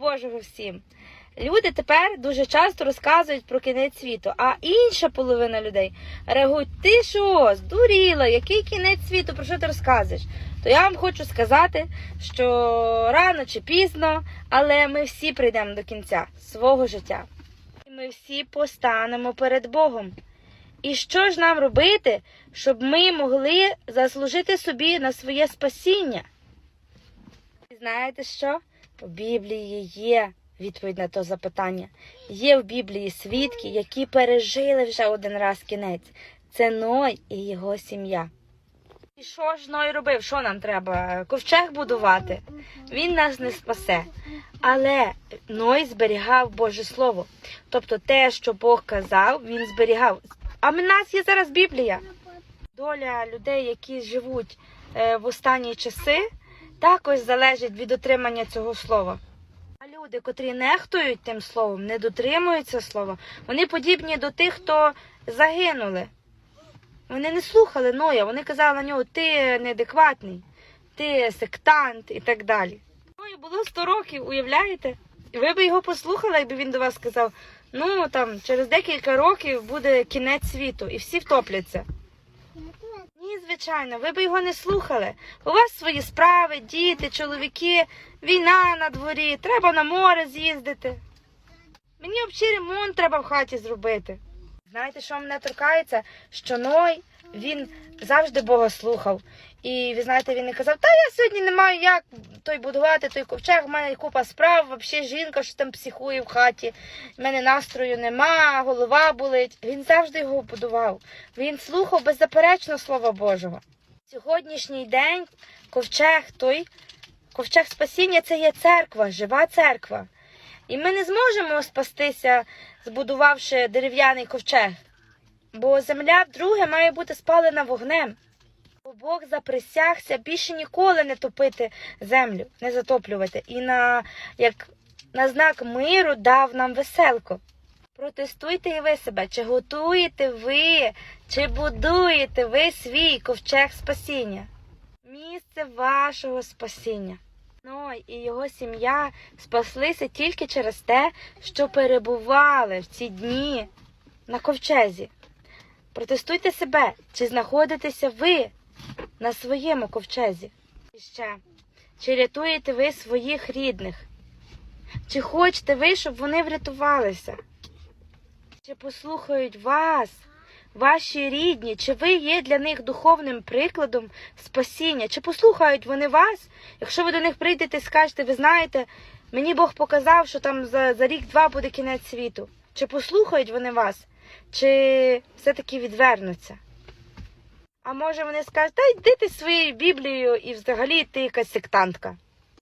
Божого всім. Люди тепер дуже часто розказують про кінець світу, а інша половина людей реагують: ти що, здуріла, який кінець світу, про що ти розказуєш? То я вам хочу сказати, що рано чи пізно, але ми всі прийдемо до кінця свого життя. І ми всі постанемо перед Богом. І що ж нам робити, щоб ми могли заслужити собі на своє спасіння? Знаєте що? У Біблії є відповідь на то запитання. Є в Біблії свідки, які пережили вже один раз кінець. Це Ной і його сім'я. І що ж Ной робив? Що нам треба? Ковчег будувати? Він нас не спасе. Але Ной зберігав Боже Слово. Тобто те, що Бог казав, він зберігав. А в нас є зараз Біблія. Доля людей, які живуть е, в останні часи, також залежить від дотримання цього слова. А люди, котрі нехтують тим словом, не дотримуються слова, вони подібні до тих, хто загинули. Вони не слухали Ноя, вони казали на нього, ти неадекватний, ти сектант і так далі. Ною було 100 років, уявляєте? І ви б його послухали, якби він до вас сказав, ну там через декілька років буде кінець світу, і всі втопляться. Звичайно, ви б його не слухали. У вас свої справи, діти, чоловіки, війна на дворі, треба на море з'їздити. Мені взагалі ремонт треба в хаті зробити. Знаєте, що мене торкається? Що Ной, він завжди Бога слухав. І ви знаєте, він не казав, та я сьогодні не маю як той будувати, той ковчег, в мене купа справ, взагалі жінка, що там психує в хаті, в мене настрою нема, голова болить. Він завжди його будував. Він слухав беззаперечно Слова Божого. Сьогоднішній день ковчег той, ковчег спасіння це є церква, жива церква. І ми не зможемо спастися, збудувавши дерев'яний ковчег. Бо земля вдруге має бути спалена вогнем. Бо Бог заприсягся більше ніколи не топити землю, не затоплювати. І на, як на знак миру дав нам веселку. Протестуйте і ви себе, чи готуєте ви, чи будуєте ви свій ковчег спасіння, місце вашого спасіння. Ной і його сім'я спаслися тільки через те, що перебували в ці дні на ковчезі. Протестуйте себе, чи знаходитеся ви на своєму ковчезі. І ще, чи рятуєте ви своїх рідних? Чи хочете ви, щоб вони врятувалися? Чи послухають вас, ваші рідні, чи ви є для них духовним прикладом спасіння? Чи послухають вони вас, якщо ви до них прийдете і скажете, ви знаєте, мені Бог показав, що там за, за рік-два буде кінець світу. Чи послухають вони вас, чи все-таки відвернуться? А може вони скажуть, та йди ти своєю Біблією і взагалі ти якась сектантка.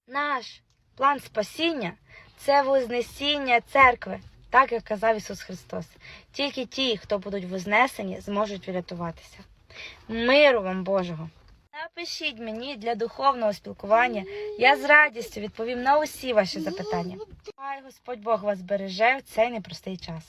Наш план спасіння це вознесіння церкви, так як казав Ісус Христос. Тільки ті, хто будуть вознесені, зможуть врятуватися. Миру вам Божого! Напишіть мені для духовного спілкування. Я з радістю відповім на усі ваші запитання. Хай Господь Бог вас береже в цей непростий час.